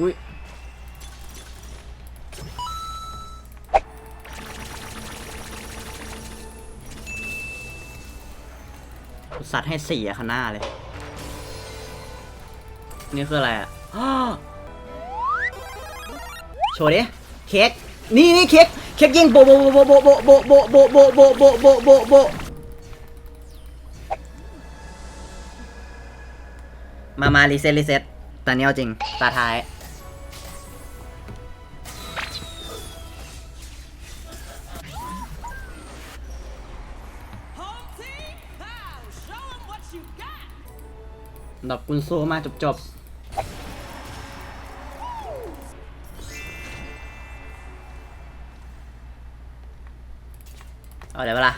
อุ้ยสัตว์ให้สี่อะข้างหน้าเลย นี่คืออะไรอะโชว์ดิ เค้ก นี่นี่เค้ก เค้กยิงโบโบโบโบโบโบโบโบโบโบโบโบโบโบมา มา รีเซ็ตรีเซ็ตตอนนี้เอาจริง ตาท้าย ดอกกุนโซมาจบจบเอาเดี๋ยวเวลา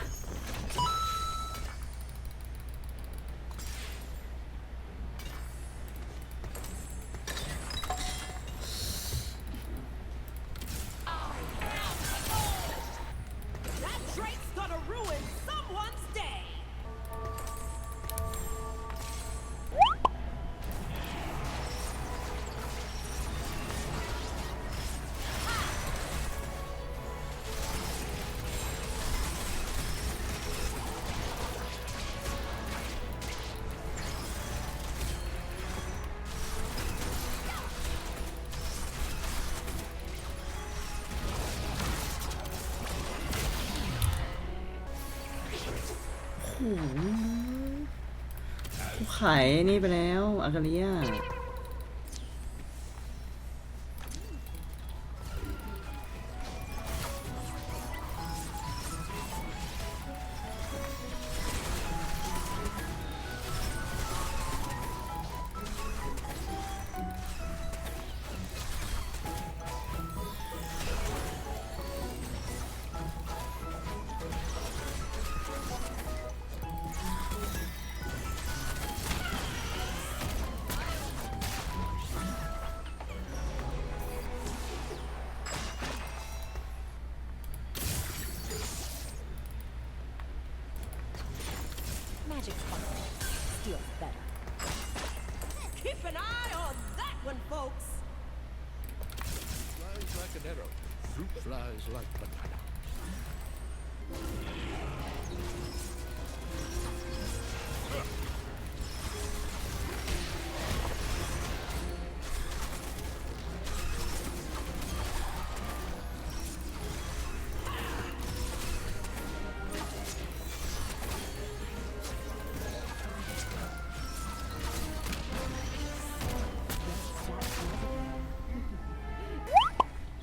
กูขายนี่ไปแล้วอากาเลีย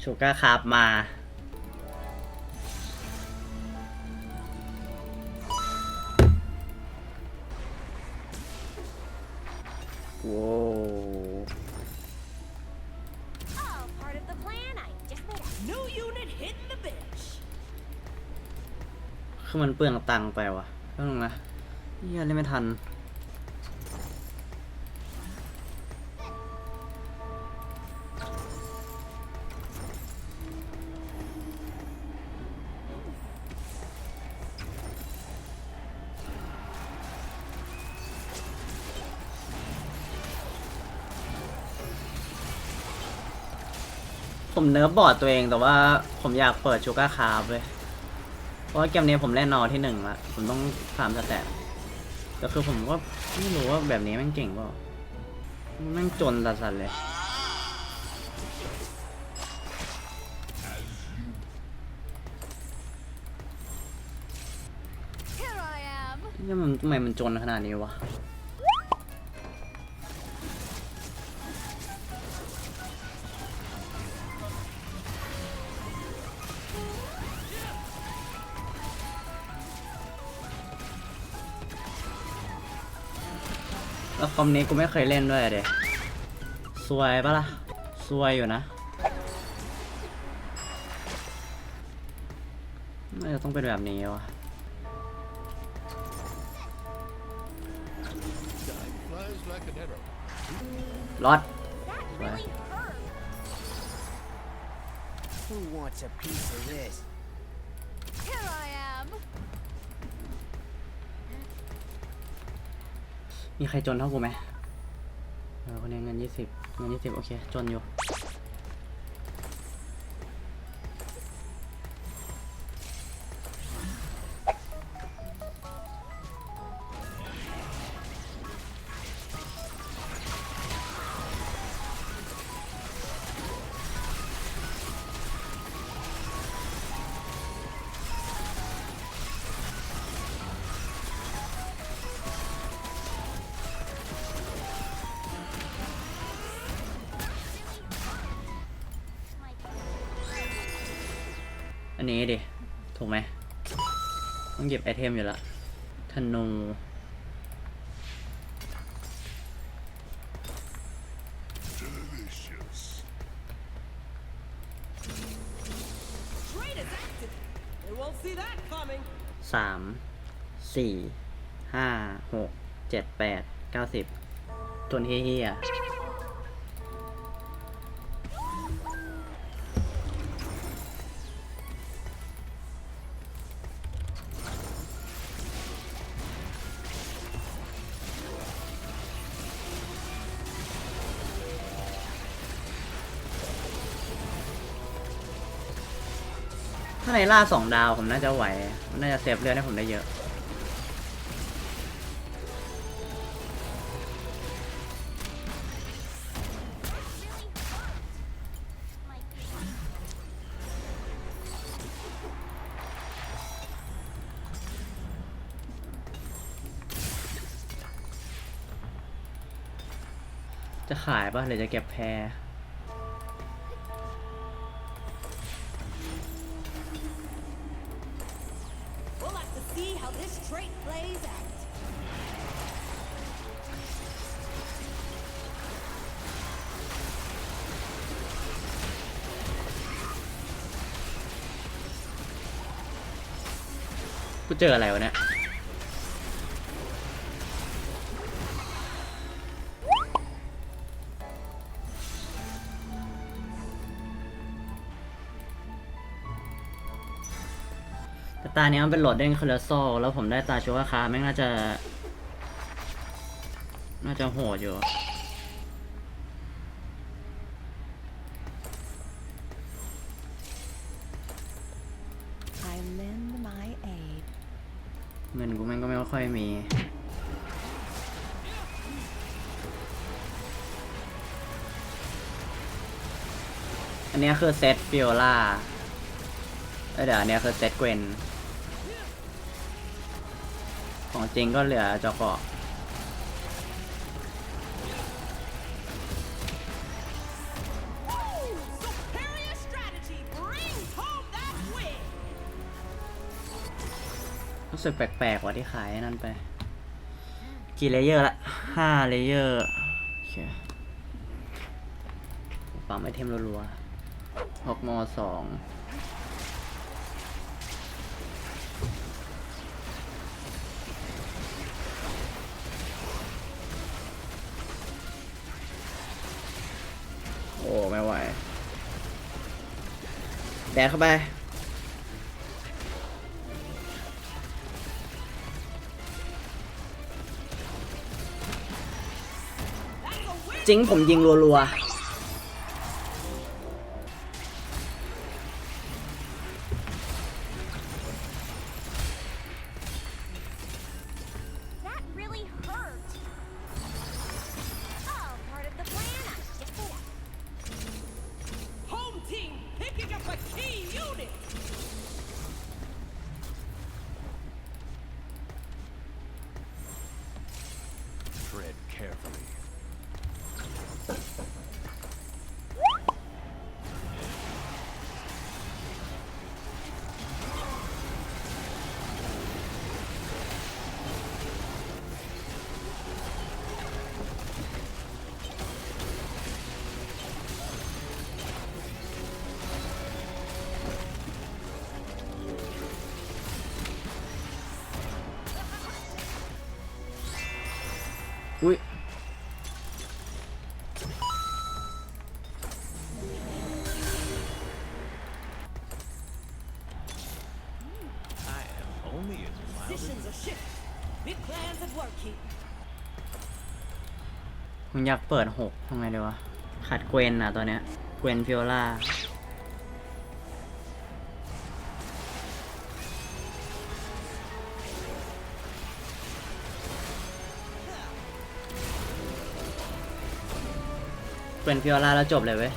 ชูก้าคาร์บมา โว้ All part of the plan I just made up. New unit hitting the bench. คือมันเปลืองตังค์ไปวะก็นึงนะเฮียเล่นไม่ทัน ผมเนิร์ฟบอร์ดตัวเองแต่ว่าผมอยากเปิดชูการ์คาร์บเลยเพราะว่าเกมนี้ผมเล่นนอที่หนึ่งละผมต้องฟาร์มสแตทแต่คือผมก็ไม่รู้ว่าแบบนี้แม่งเก่งเปล่าแม่งจนสัสๆเลย Here I am. นี่มันทำไมมันจนขนาดนี้วะ แล้วคอมนี้กูไม่เคยเล่นด้วยเด็สวยปะล่ะ สวยอยู่นะน่าจะต้องเป็นแบบนี้วะรอด มีใครจนเท่ากูไหมเออคนนี้เงินยี่สิบเงินยี่สิบโอเค จนอยู่ ไอเทมอยู่ละธนูสามสี่ห้าหกเจ็ดแปดเก้าสิบจนเฮี้ย ล่าสองดาวผมน่าจะไหวนน่าจะเซฟเลือดให้ผมได้เยอะ จะขายป่ะหรือจะเก็บแพร เจออะไรวะเนี่ยแต่ตาเนี้ยมันเป็นโหลดเด้งคอเลสโซอลแล้วผมได้ตาชัวร์คาแม่งน่าจะ น่าจะโหดอยู่ นเนี้ยคือเซตฟิโอล่าเดี๋ยวอันนี้คือเซตเกวนของจริงก็เหลือจอเกาะรู้สึกแปลกๆว่าที่ขายนั่นไป กี่เลเยอร์ละห้าเลเยอร์โอเคปั๊มไอเทมรัวๆ หกมสองโอ้ ไม่ไหว แดกเข้าไปจริงผมยิงรัว That อยากเปิดหกทำไงดีวะขาดเกวนอะตัวเนี้ยเกวนฟิโอลาเกวนฟิโอลาแล้วจบเลยเว้ย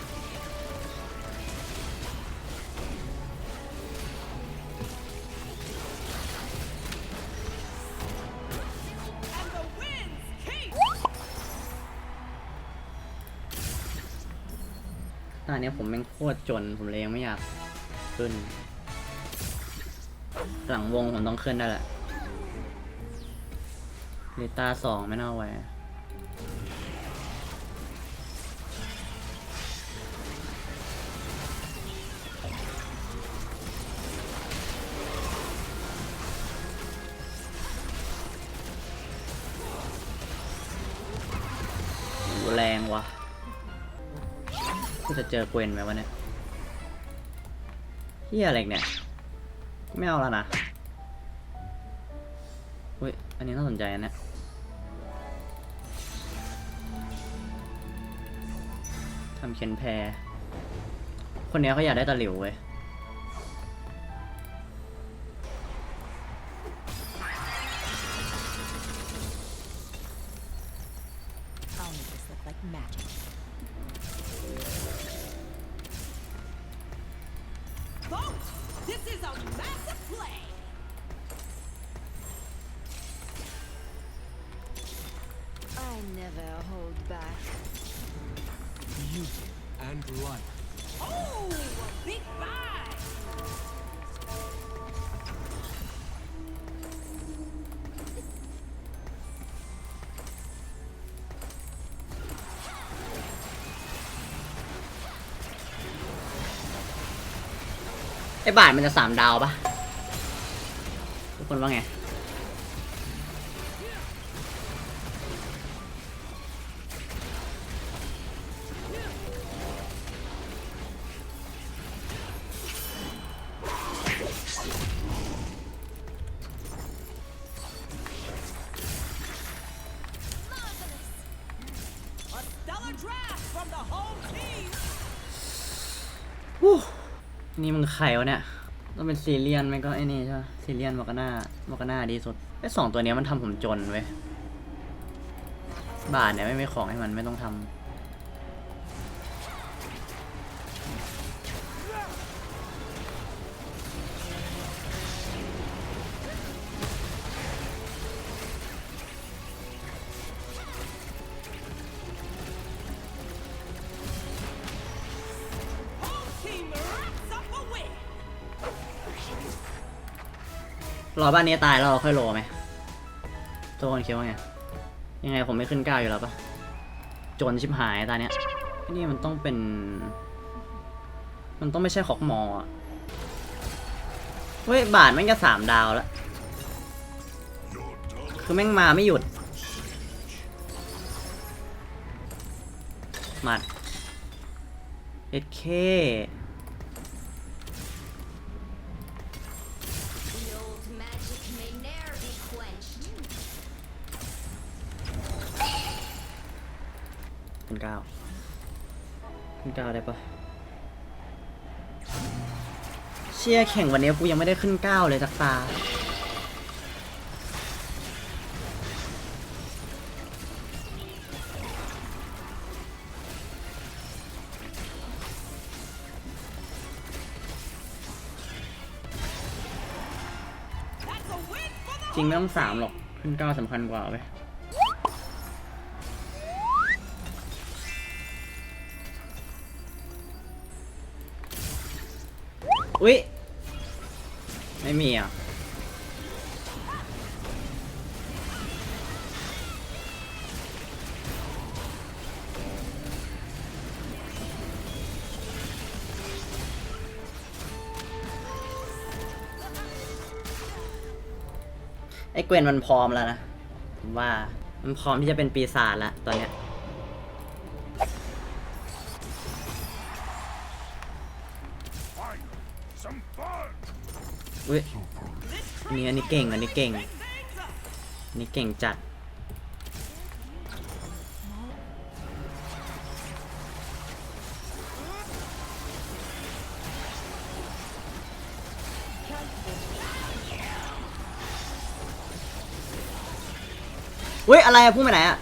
นี้ผมแม่งโคตรจน ผมเลยยังไม่อยากขึ้น หลังวงผมต้องขึ้นได้แหละลิต้าสองไม่น่าไหว เจอเกวนไหมวะเนี่ยเฮียอะไรเนี่ย ไม่เอาแล้วนะเฮ้ย อันนี้น่าสนใจอันเนี้ยทำเคนแพร คนนี้เขาอยากได้ตะหลิวเว้ย this look like magic. Folks, this is a massive play. I never hold back. beauty and light. Oh, a big bang. ไอ้บ่ายมันจะสามดาวปะทุกคนว่าไง นี่มึงไขวะเนี่ยต้องเป็นซีเรียนไหมก็ไอ้นี่ใช่ไหมซีเรียนมอกาน่ามอกาน่าดีสุดไอ้สองตัวเนี้ยมันทำผมจนเว้ยบาทเนี่ยไม่มีของให้มันไม่ต้องทำ รอบ้านนี้ตายแล้วเราค่อยโลไหมทุกคนคิดว่าไง ยังไงผมไม่ขึ้นก้าวอยู่แล้วปะจนชิบหายตาเนี้ยนี่มันต้องเป็น มันต้องไม่ใช่ขอกมออะเฮ้ยบาทแม่งจะสามดาวแล้ว คือแม่งมาไม่หยุดหมัดเอ็ดเค ขึ้นเก้าขึ้นเก้าได้ปะเชี่ยแข่งวันนี้กูยังไม่ได้ขึ้นเก้าเลยสักตาจริงไม่ต้องสามหรอก ขึ้นเก้าสำคัญกว่าเว้ อุ๊ยไม่มีอะ ไอ้เกวนมันพร้อมแล้วนะ ผมว่า มันพร้อมที่จะเป็นปีศาจแล้วตอนเนี้ยี้อันนี้เก่งอันนี้เก่งอันนี้เก่งจัดเฮ้ยอะไรอะพุ่งไปไหนอะ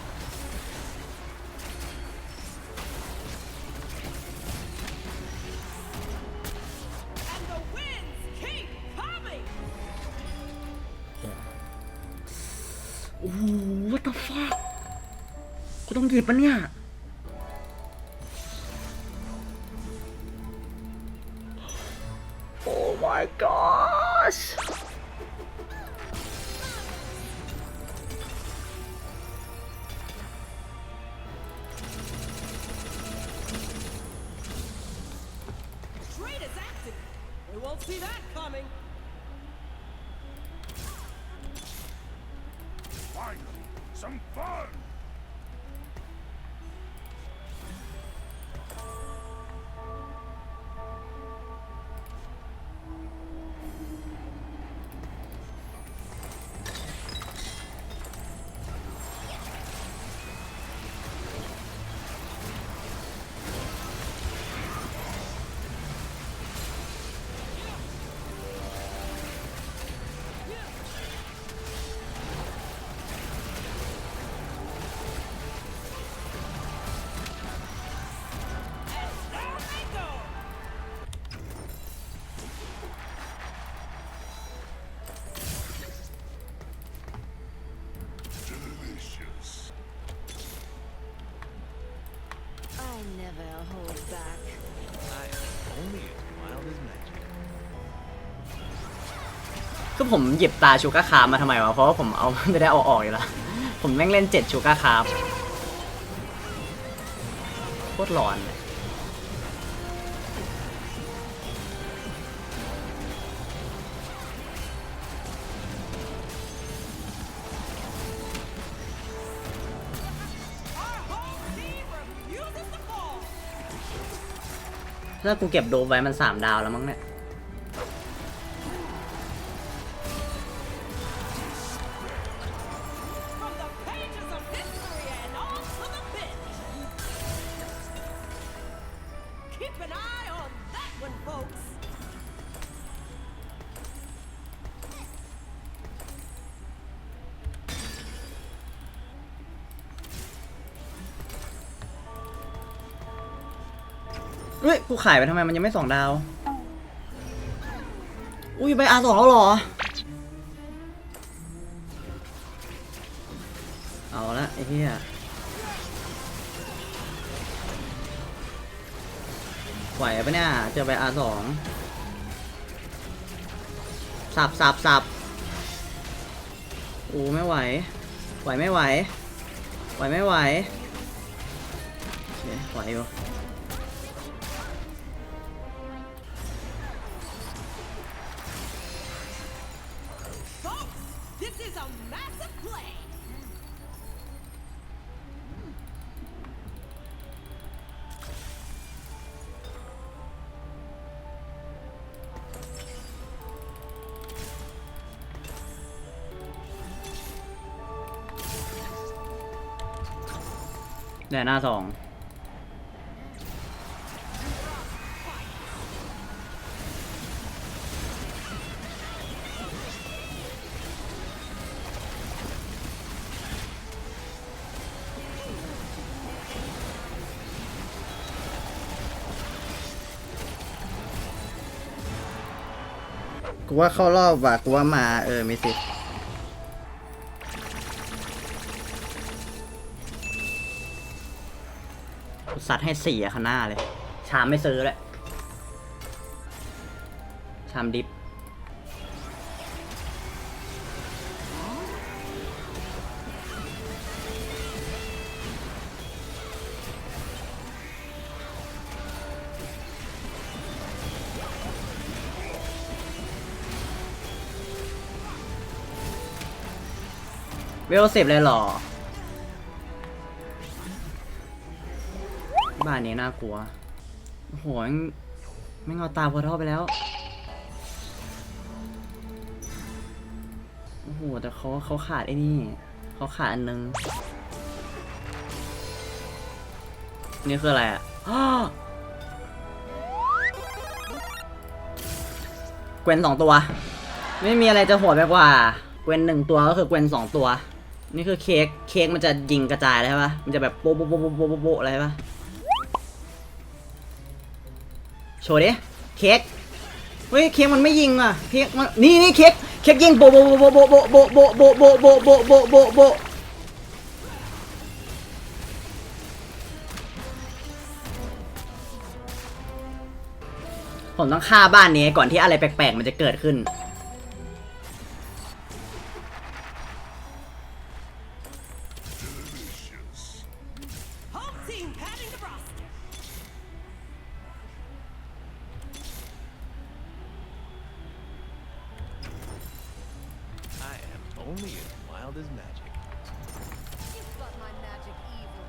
กูต้องหยิบปะเนี่ย โอ้ my gosh ผมหยิบตาชูก้าคาร์มาทำไมวะ เพราะว่าผมเอาไม่ได้เอาออกอยู่แล้วผมแม่งเล่นเจ็ดชูก้าคาร์โคตรหลอนเลยถ้ากูเก็บโดบไว้มันสามดาวแล้วมั้งเนี่ย ขายไปทำไมมันยังไม่สองดาว อุ้ยไปอาสองแล้วเหรอ เอาละไอ้เหี้ยไหวปะเนี่ยเจอไปอาสองสับสับสับอูไม่ไหว ไหวไม่ไหว ไหวไม่ไหวไหวอยู่ แดนหน้าสองกูว่าเข้ารอบว่ะกูว่ามาเออมีสิทธิ์ กูซัดให้สี่อะข้างหน้าเลย ชามไม่ซื้อเลยชามดิฟเวลสิบเลยเหรอ บ้านนี้น่ากลัว โอ้โหแมงไม่เอาตาพอท่าไปแล้ว โอ้โห แต่เขาเขาขาดไอ้นี่ เขาขาดอันนึง นี่คืออะไรอะอ้อเกวนสองตัว ไม่มีอะไรจะโหดไปกว่า เกวนหนึ่งตัวก็คือเกวนสองตัว นี่คือเค้ก เค้กมันจะยิงกระจายเลยใช่ปะมันจะแบบโป๊ะโป๊ะโป๊ะโป๊ะโป๊ะโป๊ะอะไรใช่ปะ โชว์ดิเค้กเฮ้ยเค้กมันไม่ยิงอะเค้กมันนี่นี่เค้กเค้กยิงโบโบโบโบโบโบโบโบโบโบโบโบโบโบผมต้องฆ่าบ้านนี้ก่อนที่อะไรแปลกๆมันจะเกิดขึ้น only as wild as magic. You've got my magic evil.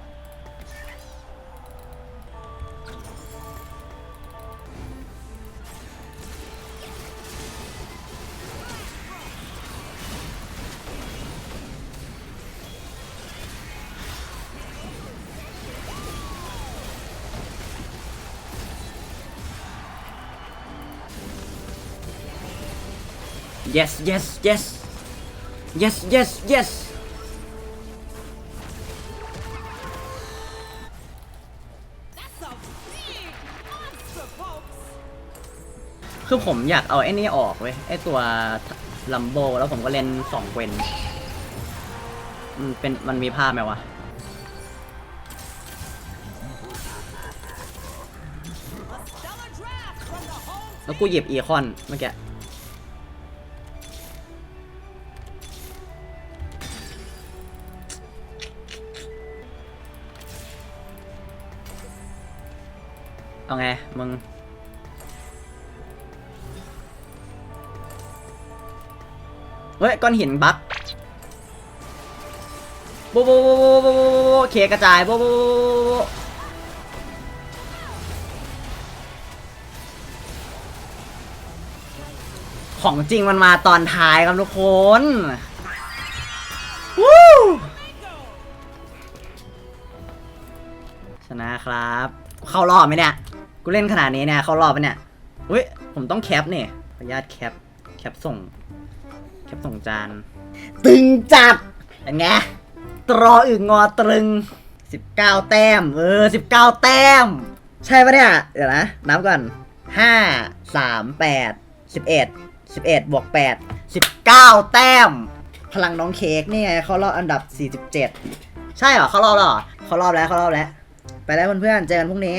yes yes yes yes yes yes คือผมอยากเอาไอ้นี่ออกเว้ย ไอ้ตัวลัมโบแล้วผมก็เล่นสองเวนมันเป็นมันมีภาพไหมวะ แล้วกูหยิบอีคอนเมื่อกี้ เอาไง มึง เฮ้ย ก้อนหินบั๊บโบโบโบโบโบโบเคกระจายโบโบของจริงมันมาตอนท้ายครับทุกคนวู้ชนะครับ เข้ารอบไหมเนี่ย กูเล่นขนาดนี้เนี่ยเข้ารอบไหมเนี่ยอุ้ยผมต้องแคปเนี่ยขออนุญาตแคปแคปส่ง แคปส่งจาน ตึงจัดเป็นไงตรออึ่งงอตรึง 19 แต้ม เออ 19 แต้ม ใช่ปะเนี่ย เดี๋ยวนะ นับก่อน 5 3 8 11 11บวก8 19 แต้ม พลังน้องเค้กนี่ไงเขารอบอันดับ 47 ใช่เหรอเขารอบแล้วเหรอเขารอบแล้วเขารอบแล้ว ไปแล้วเพื่อนๆเจอกันพรุ่งนี้